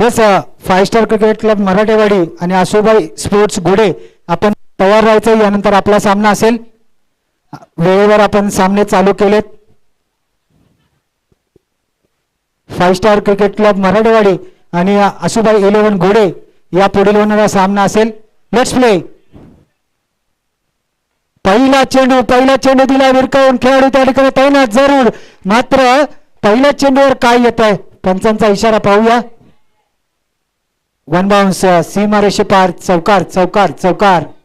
हेच five star cricket club Marathewadi आणि Asobai sports घोडे. आपण तयार राहायचं यानंतर आपला सामना असेल. वेळेवर आपण सामने चालू केलेत. Five star cricket club Marathewadi आणि आसुबाई इलेव्हन घोडे या पुढील होणारा सामना असेल. लेट्स प्ले पहिला चेंडू पहिला चेंडू दिला विरकावून. खेळाडू त्या ठिकाणी तैनात जरूर. मात्र पहिल्या चेंडूवर काय येत आहे पंचांचा इशारा पाहूया. वन बाउन्स पार चौकार चौकार चौकार.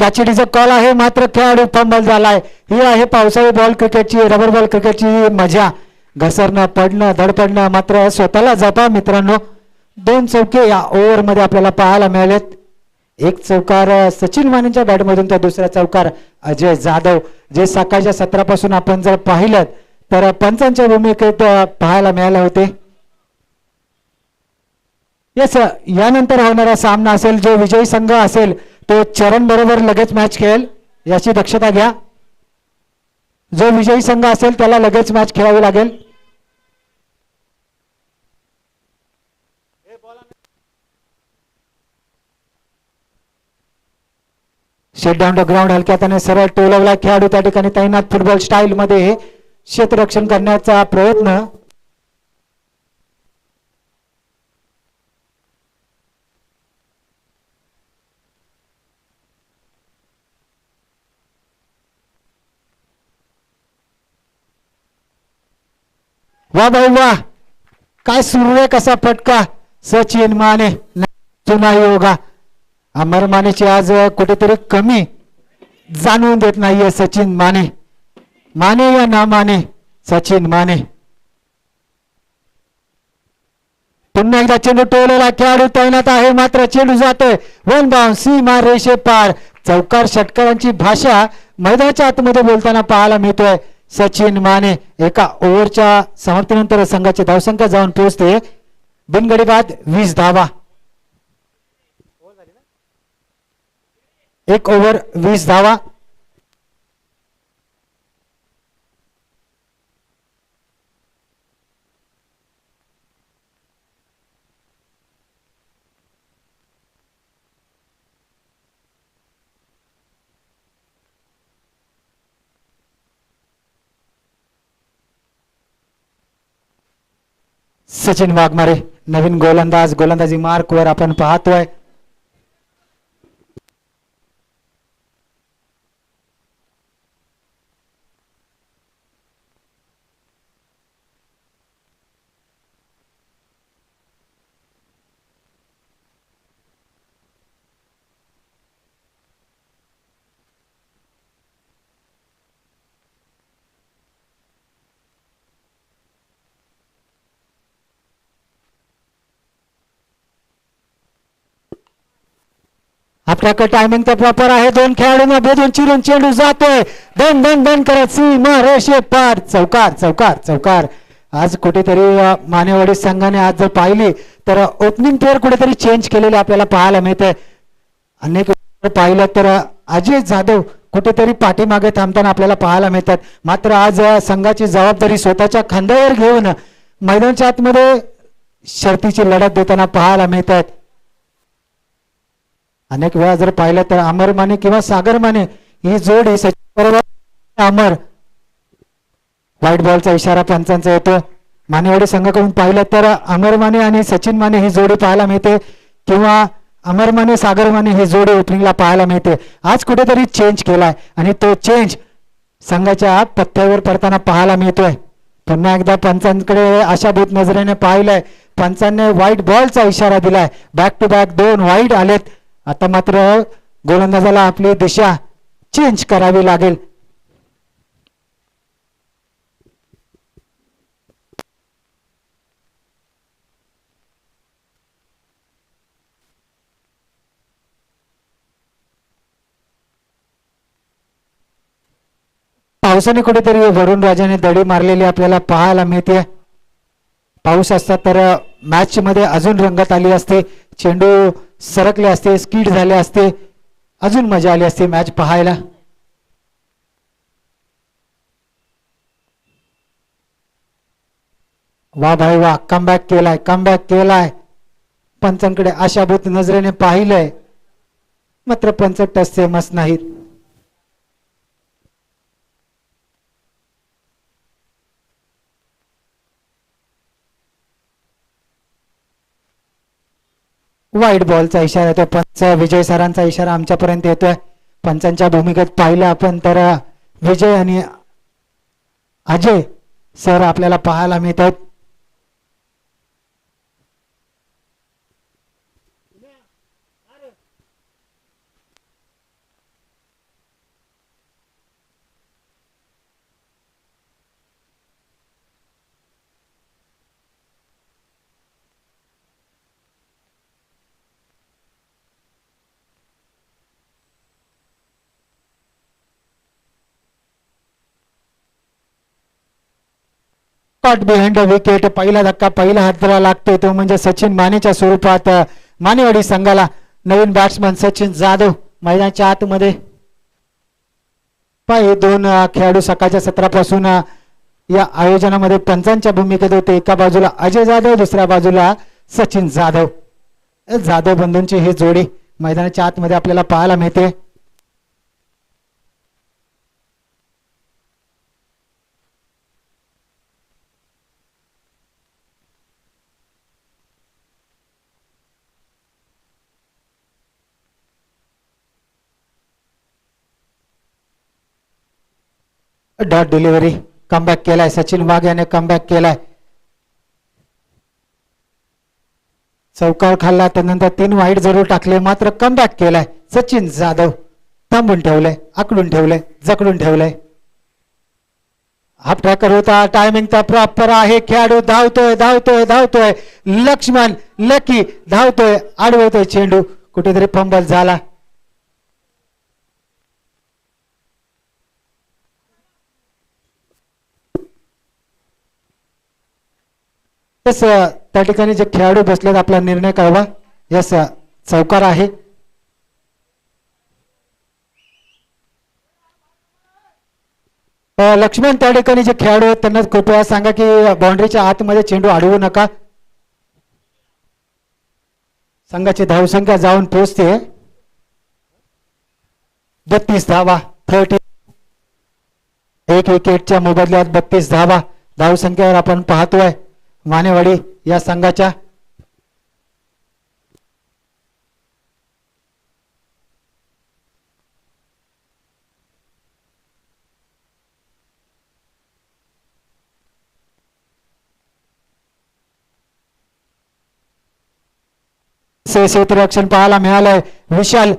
कॅचिडीचा कॉल आहे मात्र खेळाडू फंबल झालाय. ही आहे पावसाळी बॉल क्रिकेटची रबर बॉल क्रिकेटची मजा. घसरणं पडणं धडपडणं मात्र स्वतःला जपा मित्रांनो. दोन चौके या ओव्हरमध्ये आपल्याला पाहायला मिळालेत. एक चौकार सचिन मानेच्या बॅटमधून तर दुसरा चौकार अजय जाधव. जे सकाळच्या सत्रापासून आपण जर पाहिलं तर पंचांच्या भूमिकेत पाहायला मिळाले होते. येस यानंतर होणारा सामना असेल जो विजयी संघ असेल तो चरण बरोबर लगेच मॅच खेळेल याची दक्षता घ्या. जो विजयी संघ असेल त्याला लगेच मॅच खेळावी लागेल. शेट डाऊन द ग्राउंड हलक्यात आणि सरळ टोलवला खेळाडू त्या ठिकाणी तैनात फुटबॉल स्टाईल मध्ये क्षेत्ररक्षण करण्याचा प्रयत्न. वा भाऊ वा. काय सुरू आहे कसा फटका? सचिन माने चुना योगा. अमर मानेची आज कुठेतरी कमी जाणवून देत नाहीये सचिन माने. माने या ना माने सचिन माने. पुन्हा एकदा चेंडू टोलेला खेळाडू तैनात आहे मात्र चेंडू जातोय. वन बाउन सीमा रेषे पार चौकार षटकारांची भाषा मैदानाच्या आतमध्ये बोलताना पाहायला मिळतोय. सचिन माने एका ओव्हरच्या समाप्तीनंतर संघाची धावसंख्या जाऊन पोहोचते. बिनगडी बाद वीस धावा. एक ओव्हर वीस धावा. सचिन वाघमारे नवीन गोलंदाज गोलंदाजी मार्क वर आपण पाहतोय. आपल्याकडे टायमिंग तर प्रॉपर आहे. दोन खेळाडूंना भेदून चिरून चेंडू जातोय. दन दन दन करत सीमा रेषे पार. चौकार चौकार चौकार. आज कुठेतरी मानेवाडी संघाने आज जर पाहिली तर ओपनिंग प्लेअर कुठेतरी चेंज केलेले आपल्याला पाहायला मिळते. अनेक पाहिलं तर अजय जाधव कुठेतरी पाठीमागे थांबताना आपल्याला पाहायला मिळतात. मात्र आज संघाची जबाबदारी स्वतःच्या खांद्यावर घेऊन मैदानच्या आतमध्ये शर्तीची लढत देताना पाहायला मिळतात. अनेक वेळा जर पाहिलं तर अमर माने किंवा सागर माने ही जोडी सचिन बरोबर अमर. व्हाईट बॉलचा इशारा पंचांचा येतो. मानेवाडी संघाकडून पाहिलं तर अमर माने आणि सचिन माने ही जोडी पाहायला मिळते. किंवा अमर माने सागर माने ही जोडी ओपनिंगला पाहायला मिळते. आज कुठेतरी चेंज केलाय आणि तो चेंज संघाच्या पत्त्यावर पडताना पाहायला मिळतोय. पुन्हा एकदा पंचांकडे आशाभूत नजरेने पाहिलंय. पंचांनी व्हाईट बॉलचा इशारा दिलाय. बॅक टू बॅक दोन व्हाईट आलेत. आता मात्र गोलंदाजाला आपली दिशा चेंज करावी लागेल. पावसाने कुठेतरी वरुण राजाने दडी मारलेली आपल्याला पाहायला मिळते. पाऊस असता तर मॅच मध्ये अजून रंगत आली असते. चेंडू सरकले असते स्कीड झाले असते अजून मजा आली असते मॅच पाहायला. वा भाई वा कमबॅक केलाय कमबॅक केलाय. पंचांकडे आशाभूत नजरेने पाहिलंय. मात्र पंच टच सेमच नाहीत. वाईट बॉलचा इशारा येतोय. पंच विजय सरांचा इशारा आमच्यापर्यंत येतोय. पंचांच्या भूमिकेत पाहिलं आपण तर विजय आणि अजय सर आपल्याला पाहायला मिळत आहेत कट बिहाइंड द विकेट पहिला धक्का पहिला हाताला लागतोय तो म्हणजे सचिन मानेच्या स्वरूपात. मानेवाडी संघाला नवीन बॅट्समन सचिन जाधव मैदानाच्या आतमध्ये. हे दोन खेळाडू सकाळच्या सत्रापासून या आयोजनामध्ये पंचांच्या भूमिकेत होते. एका बाजूला अजय जाधव दुसऱ्या बाजूला सचिन जाधव. जाधव बंधूंची ही जोडी मैदानाच्या आतमध्ये आपल्याला पाहायला मिळते. डॉट डिलिव्हरी कमबॅक केलाय. सचिन वाघ याने कमबॅक केलाय. चौकार खाल्ला त्यानंतर तीन वाईट जरूर टाकले मात्र कमबॅक केलाय. सचिन जाधव थांबून ठेवलंय आकडून ठेवलंय जकडून ठेवलंय. हाफ ट्रॅकर होता टायमिंग तर प्रॉपर आहे. खेळाडू धावतोय धावतोय धावतोय. लक्ष्मण लकी धावतोय आडवतोय चेंडू. कुठेतरी फंबल झाला. तस त्या ठिकाणी जे खेळाडू बसलेत आपला निर्णय कळवा यस चौकार आहे. लक्ष्मण त्या ठिकाणी जे खेळाडू आहेत त्यांना कृपया सांगा की बाउंड्रीच्या आतमध्ये चेंडू अडवू नका. संघाची धावसंख्या जाऊन पोहोचते. बत्तीस धावा थर्टी एक विकेटच्या मोबदल्यात बत्तीस धावा. धावसंख्येवर आपण पाहतोय. मानेवाडी या संघाच्या से- क्षेत्ररक्षण पाहायला मिळालंय. विशाल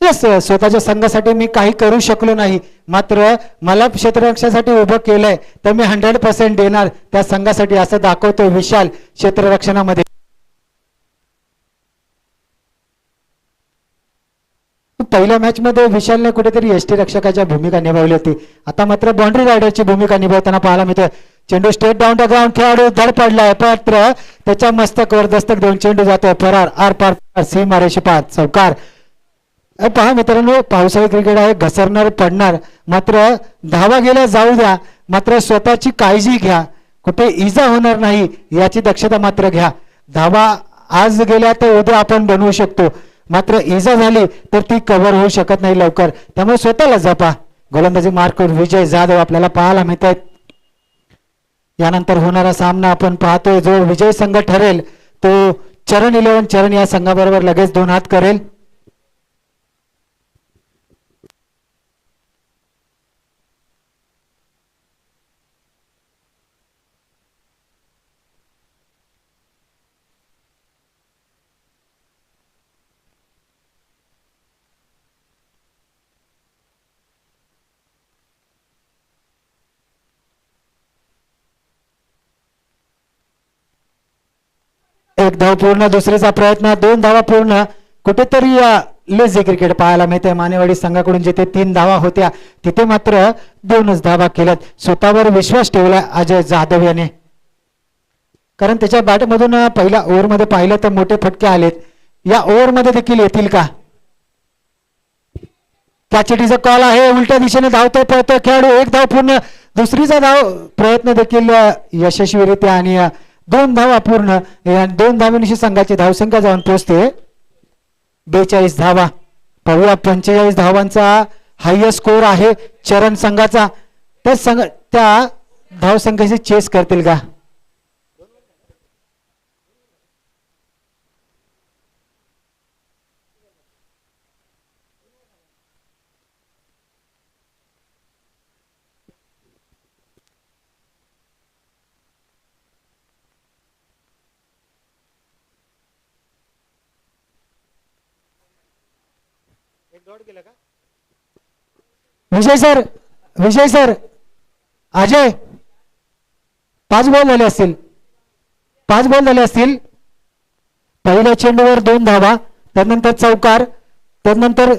येस स्वतःच्या संघासाठी मी काही करू शकलो नाही. मात्र मला क्षेत्ररक्षणासाठी उभं केलंय तर मी हंड्रेड पर्सेंट देणार. त्या संघासाठी असं दाखवतोय विशाल क्षेत्ररक्षणामध्ये पहिल्या मॅच मध्ये विशालने कुठेतरी एसटी रक्षकाच्या भूमिका निभावली होती. आता मात्र बाउंड्री रायडरची भूमिका निभावताना पाहायला मिळतोय. चेंडू स्टेट डाऊन द ग्राउंड खेळाडू धड पडलाय. मात्र त्याच्या मस्तकवर दस्तक देऊन चेंडू जातोय. फरार आर पार सीमा रेषेपात चौकार. पहा मित्रांनो पावसाळी क्रिकेट आहे घसरणार पडणार. मात्र धावा गेल्या जाऊ द्या. मात्र स्वतःची काळजी घ्या. कुठे इजा होणार नाही याची दक्षता मात्र घ्या. धावा आज गेल्या तर उद्या आपण बनवू शकतो. मात्र इजा झाली तर ती कव्हर होऊ शकत नाही लवकर. त्यामुळे स्वतःला जपा. गोलंदाजी मार्क विजय जाधव आपल्याला पाहायला मिळत आहेत यानंतर होणारा सामना आपण पाहतोय. जो विजय संघ ठरेल तो चरण इलेव्हन चरण या संघाबरोबर लगेच दोन हात करेल. एक धाव पूर्ण दुसरीचा प्रयत्न दोन धावा पूर्ण. कुठेतरी लेझी क्रिकेट पाहायला मिळते मानेवाडी संघाकडून जिथे तीन धावा होत्या तिथे मात्र दोनच धावा केल्यात. स्वतःवर विश्वास ठेवला अजय जाधव याने. कारण त्याच्या बॅटमधून पहिल्या ओव्हरमध्ये पाहिलं तर मोठे फटके आलेत. या ओव्हरमध्ये देखील येतील का? कॅचेटीचा कॉल आहे. उलट्या दिशेने धावतोय पळतोय खेळाडू. एक धाव पूर्ण दुसरीचा धाव प्रयत्न देखील यशस्वीरित्या आणि दोन धावा पूर्ण दोन धावांशी संघाची धावसंख्या जाऊन पोहोचते बेचाळीस धावा. पाहूया पंचेचाळीस धावांचा हायस्ट स्कोर आहे चरण संघाचा. त्या संघ त्या धावसंख्येशी चेस करतील का? विजय सर विजय सर अजय पाच बॉल झाले असतील. पाच बॉल झाले असतील. पहिल्या चेंडूवर दोन धावा त्यानंतर चौकार त्यानंतर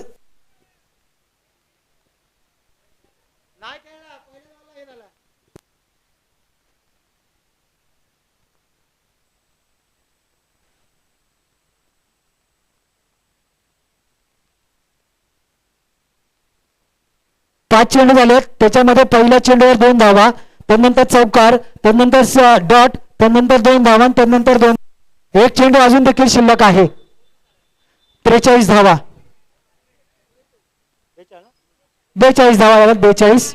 पाच चेंडू झाले. त्याच्यामध्ये पहिल्या चेंडूवर दोन धावा त्यानंतर चौकार त्यानंतर डॉट त्यानंतर दोन धावा आणि त्यानंतर दोन एक चेंडू अजून देखील शिल्लक आहे. त्रेचाळीस धावा. बेचाळीस धावा बेचाळीस.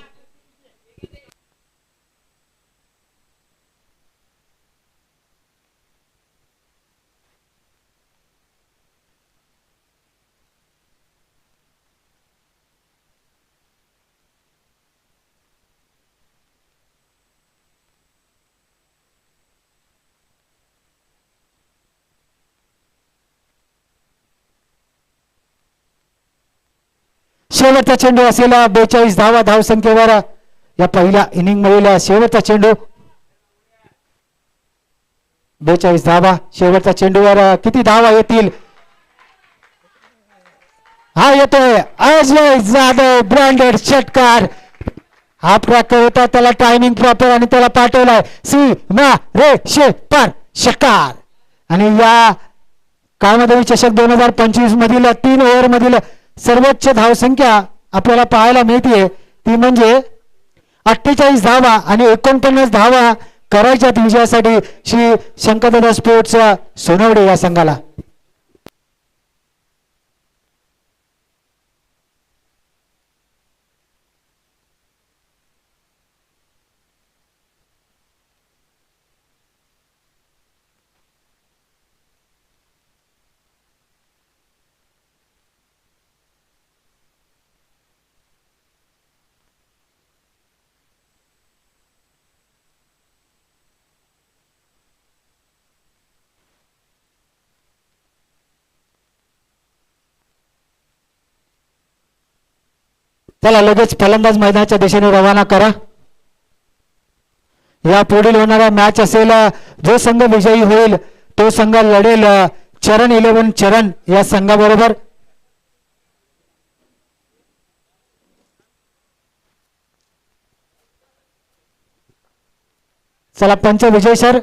शेवटचा चेंडू असेल बेचाळीस धावा धावसंख्येवर या पहिल्या इनिंग मधील शेवटचा चेंडू. बेचाळीस धावा शेवटच्या चेंडूवर किती धावा येतील? हा येतोय. अजय जाधव ब्रँडेड षटकार. हा प्रकार होता त्याला टायमिंग प्रॉपर आणि त्याला पाठवलाय. सी ना रे शे पर षटकार. आणि या कामधवी चषक दोन हजार पंचवीस मधील तीन ओव्हर मधील सर्वोच्च धावसंख्या आपल्याला पाहायला मिळते ती म्हणजे अठ्ठेचाळीस धावा आणि एकोणपन्नास धावा करायच्या विजयासाठी श्री शंकरदादा स्पोर्ट्स सोनवडे या संघाला. त्याला लगेच फलंदाज मैदानाच्या दिशेने रवाना करा. या पुढील होणारा मॅच असेल जो संघ विजयी होईल तो संघ लढेल. चरण इलेव्हन चरण या संघाबरोबर. चला पंच विजय सर.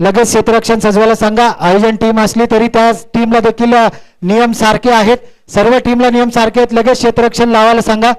लगेच क्षेत्ररक्षण सजवायला सांगा. आयोजन टीम असली तरी त्या टीमला देखील नियम सारखे आहेत. सर्व टीमला नियम सारखे आहेत. लगेच क्षेत्ररक्षण लावायला सांगा.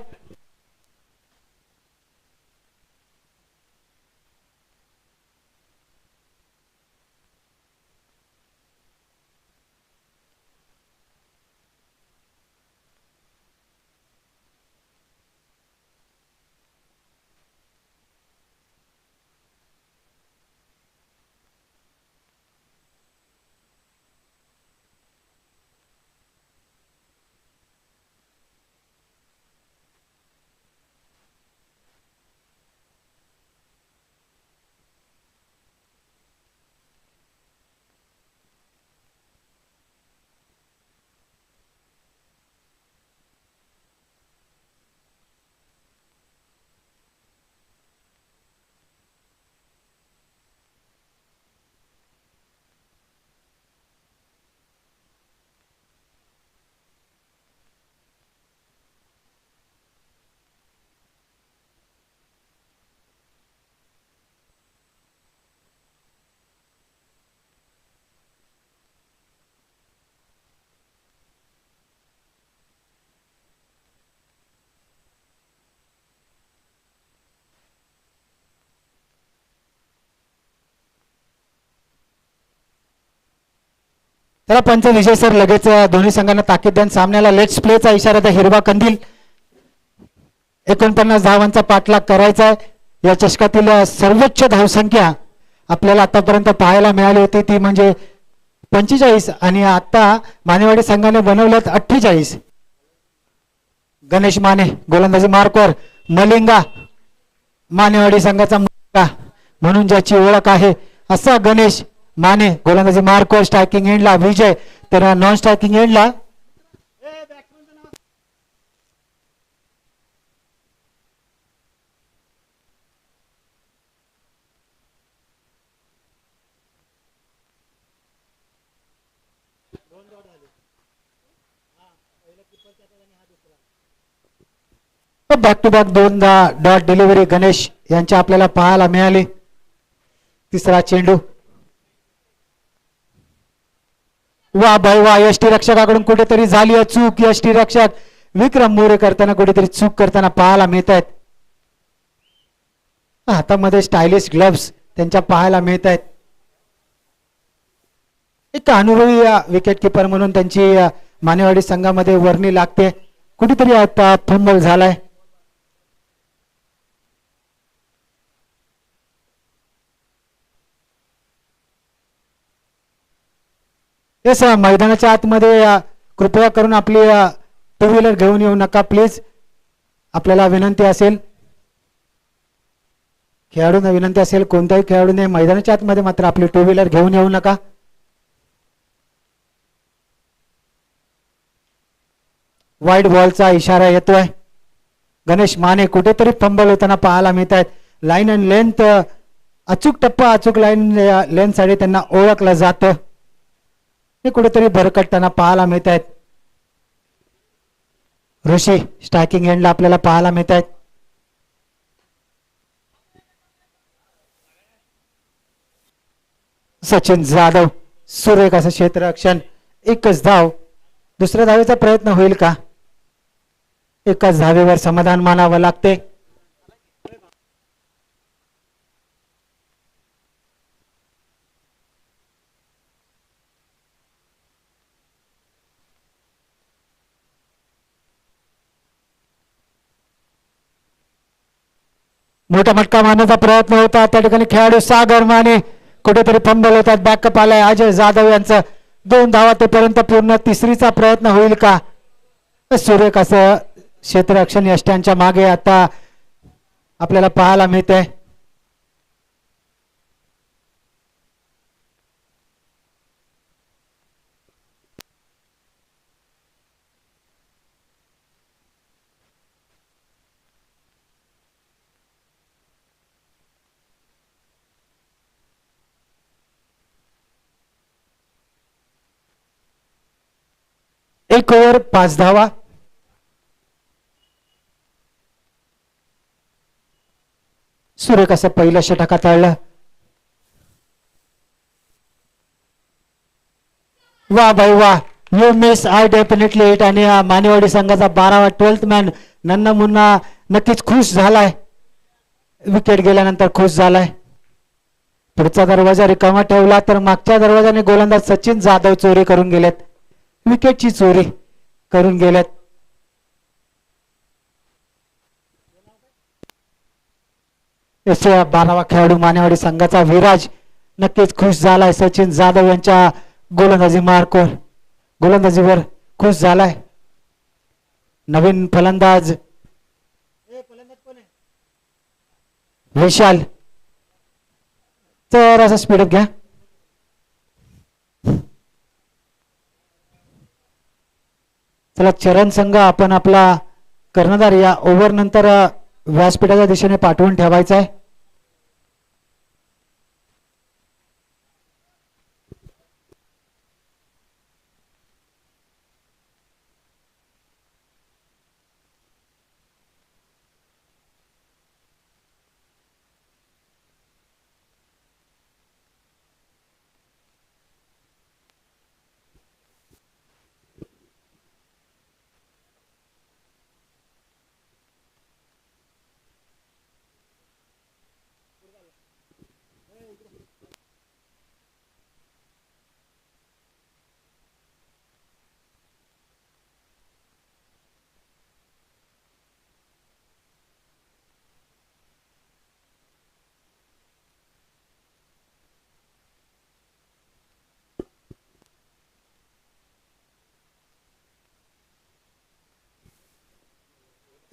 त्याला पंच विजय सर लगेच दोन्ही संघांना ताकीद देऊन सामन्याला लेट्स प्लेचा इशारा द्या. हिरवा कंदील. एकोणपन्नास धावांचा पाठलाग करायचा आहे या चषकातील सर्वोच्च धावसंख्या आपल्याला आतापर्यंत पाहायला मिळाली होती. ती म्हणजे पंचेचाळीस आणि आता मानेवाडी संघाने बनवल्यात अठ्ठेचाळीस. गणेश माने गोलंदाजी मार्कवर मलिंगा मानेवाडी संघाचा मुलगा म्हणून ज्याची ओळख आहे असा गणेश माने गोलंदाजी मार्कवर स्ट्रायकिंग एंडला विजय तर नॉन स्ट्रायकिंग एंडला बॅक टू बॅक दोनदा डॉट डिलिव्हरी गणेश यांच्या आपल्याला पाहायला मिळाले. तिसरा चेंडू. वा बाय वा यष्टी रक्षकाकडून कुठेतरी झाली आहे चूक यष्टी रक्षक विक्रम मोरे करताना कुठेतरी चूक करताना पाहायला मिळत आहेत हातामध्ये स्टायलिश ग्लव्स त्यांच्या पाहायला मिळत आहेत एक अनुभवी विकेट किपर म्हणून त्यांची मानेवाडी संघामध्ये वर्णी लागते. कुठेतरी आता फंबल झालाय. येस मैदानाच्या आतमध्ये कृपया करून आपली टू व्हीलर घेऊन येऊ नका प्लीज आपल्याला विनंती असेल. खेळाडूंना विनंती असेल कोणत्याही खेळाडूने मैदानाच्या आतमध्ये मात्र आपली टू व्हीलर घेऊन येऊ नका. वाईट बॉलचा इशारा येतोय. गणेश माने कुठेतरी फंबल होताना पाहायला मिळत आहेत लाईन अँड लेंथ अचूक टप्पा अचूक लाईन लेंथसाठी त्यांना ओळखलं जातं. हे कुठेतरी भरकटताना पाहायला मिळत आहेत ऋषी स्ट्रायकिंग हँडला आपल्याला पाहायला मिळत आहेत सचिन जाधव सुरेख असं क्षेत्ररक्षण. एकच धाव. दुसऱ्या धावेचा प्रयत्न होईल का? एकाच धावेवर समाधान मानावं लागते. मोठा मटका मारण्याचा प्रयत्न होता. त्या ठिकाणी खेळाडू सागर माने कुठेतरी फंबल होतात. बॅकअप आलाय. अजय जाधव यांचं दोन धावा तेपर्यंत पूर्ण तिसरीचा प्रयत्न होईल का? सुरेख असं क्षेत्ररक्षण यष्ट्यांच्या मागे आता आपल्याला पाहायला मिळते एक ओव्हर पाच धावा. सुरेख असं पहिलं षटक हाताळलं वा बाई वा you miss I definitely it आणि मानेवाडी संघाचा बारावा ट्वेल्थ मॅन नन्ना मुन्ना नक्कीच खुश झालाय. विकेट गेल्यानंतर खुश झालाय. पुढचा दरवाजा रिकामा ठेवला तर मागच्या दरवाजाने गोलंदाज सचिन जाधव चोरी करून गेलेत. विकेटची चोरी करून गेल्यात. बारावा खेळाडू मानेवाडी संघाचा विराज नक्कीच खुश झालाय. सचिन जाधव यांच्या गोलंदाजी मार्कवर गोलंदाजीवर खुश झालाय. नवीन फलंदाज विशाल. तर असं स्पीडअप घ्या. चला चरण संघ आपण आपला कर्णधार या ओव्हर नंतर व्यासपीठाच्या दिशेने पाठवून ठेवायचा आहे.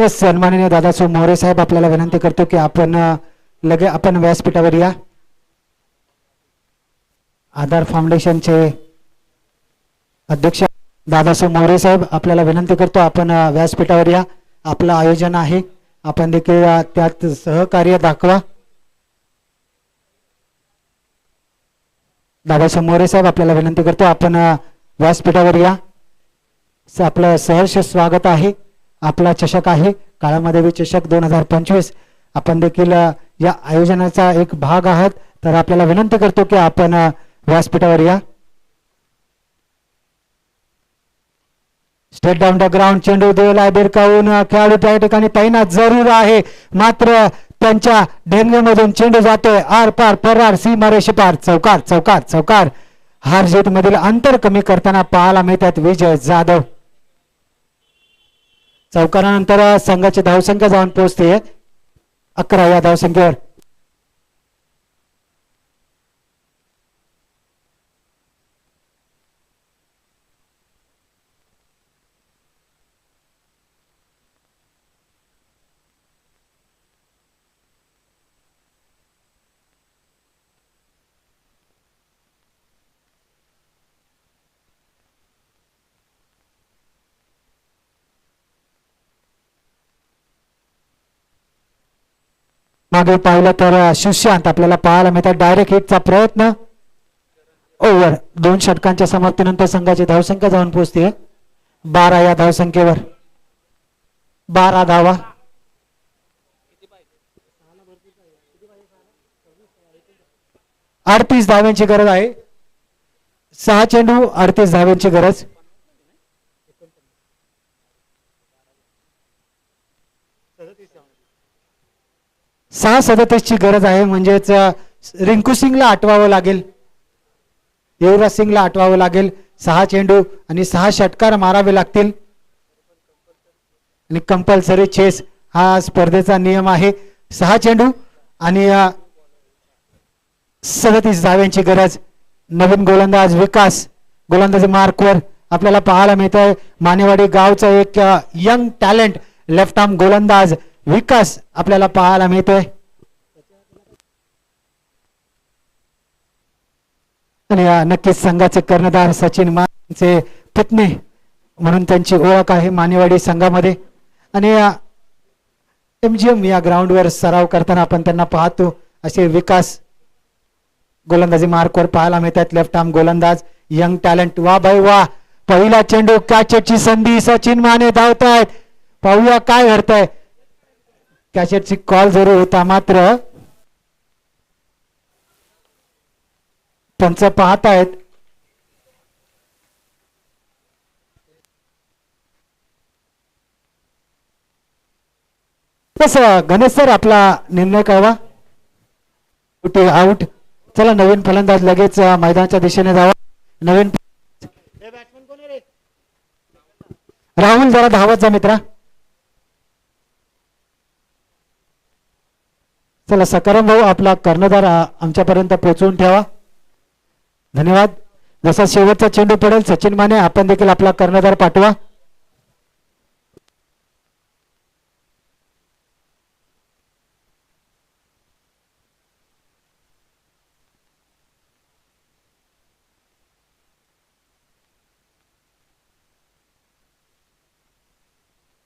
तर सन्माननीय दादासो मोरे साहेब आपल्याला विनंती करतो की आपण लगे आपण व्यासपीठावर या. आधार फाउंडेशनचे अध्यक्ष दादासो मोरे साहेब आपल्याला विनंती करतो आपण व्यासपीठावर या. आपलं आयोजन आहे. आपण देखील त्यात सहकार्य दाखवा. दादासो मोरे साहेब आपल्याला विनंती करतो आपण व्यासपीठावर या. आपलं सहर्ष स्वागत आहे. आपला चषक आहे. काळामादेवी चषक दोन हजार पंचवीस. आपण देखील या आयोजनाचा एक भाग आहात. तर आपल्याला विनंती करतो की आपण व्यासपीठावर या. स्टेट डाऊन द ग्राउंड चेंडू देवला बिरकावून खेळाडू त्या ठिकाणी तैनात जरूर आहे. मात्र त्यांच्या ढेंगेमधून चेंडू जातोय आर पार परार सीमारेषे पार. चौकार चौकार चौकार. हार जीत मधील अंतर कमी करताना पाहायला मिळतात विजय जाधव. चौकारानंतर संघाची धावसंख्या जाऊन पोहोचते. अकरा या धावसंख्येवर मागे पाहिलं तर सुशांत आपल्याला पाहायला मिळतात. डायरेक्ट हिटचा प्रयत्न. ओव्हर दोन षटकांच्या समाप्तीनंतर संघाची धावसंख्या जाऊन पोहोचते. बारा या धावसंख्येवर. बारा धावा. अडतीस धाव्यांची गरज आहे. सहा चेंडू अडतीस धाव्यांची गरज. सहा सदतीसची गरज आहे म्हणजेच रिंकू सिंगला आठवावं लागेल. युवराज सिंगला आठवावं लागेल. सहा चेंडू आणि सहा षटकार मारावे लागतील. आणि कंपल्सरी चेस हा स्पर्धेचा नियम आहे. सहा चेंडू आणि सदतीस धाव्यांची गरज. नवीन गोलंदाज विकास. गोलंदाज मार्कवर आपल्याला पाहायला मिळत आहे मानेवाडी गावचा एक यंग टॅलेंट लेफ्ट आर्म गोलंदाज. विकास आपल्याला पाहायला मिळतोय. आणि नक्कीच संघाचे कर्णधार सचिन मानचे पुतणे म्हणून त्यांची ओळख आहे मानेवाडी संघामध्ये. आणि एमजीएम या ग्राउंडवर सराव करताना आपण त्यांना पाहतो. असे विकास गोलंदाजी मार्कवर पाहायला मिळतात. लेफ्ट आर्म गोलंदाज यंग टॅलेंट वा बाई वा पहिला चेंडू कॅचेटची संधी सचिन माने धावतायत. पाहूया काय घडतंय. कॅचेटची कॉल जरूर होता मात्र पंच पाहतायत कसं गणेश सर आपला निर्णय कळवा. आउट चला नवीन फलंदाज लगेच मैदानाच्या दिशेने जावा. नवीन राहुल जरा धावत जा मित्रा. चला सकाराम भाऊ आपला कर्णधार आमच्यापर्यंत पोहोचवून ठेवा. धन्यवाद. जसा शेवटचा चेंडू पडेल सचिन माने आपण देखील आपला कर्णधार पाठवा.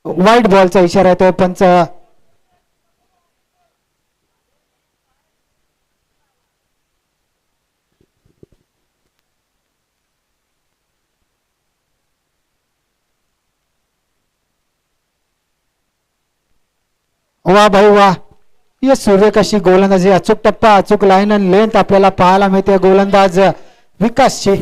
वाईट बॉलचा इशारा येतोय पंच वा भाऊ वा. ये सूर्यकाशी गोलंदाजी अचूक टप्पा अचूक लाईन आणि लेंथ आपल्याला पाहायला मिळते गोलंदाज विकासची.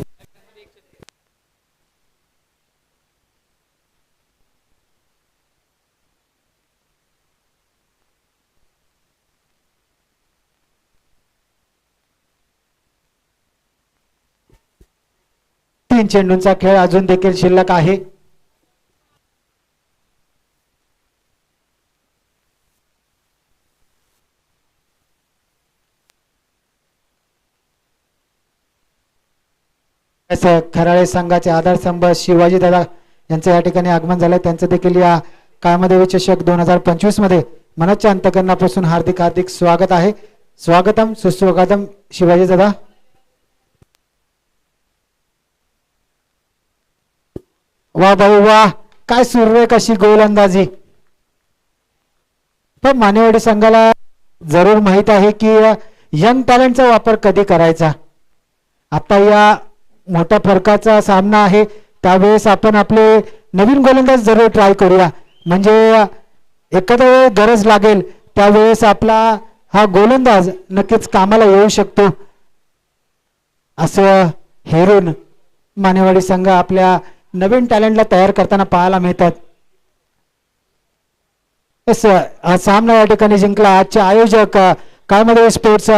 तीन चेंडूंचा खेळ अजून देखील शिल्लक आहे. खराळे संघाचे आधारस्तंभ शिवाजी दादा यांचं या ठिकाणी आगमन झालं. त्यांचं देखील या कामदेवी चषक दोन हजार पंचवीसमध्ये मनच्या अंतकरणापासून हार्दिक हार्दिक स्वागत आहे. स्वागतम सुस्वागतम शिवाजी दादा. वा भाऊ वा काय सुरेख कशी गोलंदाजी? पण मानेवाडी संघाला जरूर माहीत आहे की यंग टॅलेंटचा वापर कधी करायचा? आता या मोठ्या फरकाचा सामना आहे. त्यावेळेस आपण आपले नवीन गोलंदाज जरूर ट्राय करूया. म्हणजे एखाद्या वेळ गरज लागेल त्यावेळेस आपला हा गोलंदाज नक्कीच कामाला येऊ शकतो. असं हेरून मानेवाडी संघ आपल्या नवीन टॅलेंटला तयार करताना पाहायला मिळतात. सामना या ठिकाणी जिंकला. आजचे आयोजक काळमडे स्पोर्ट्स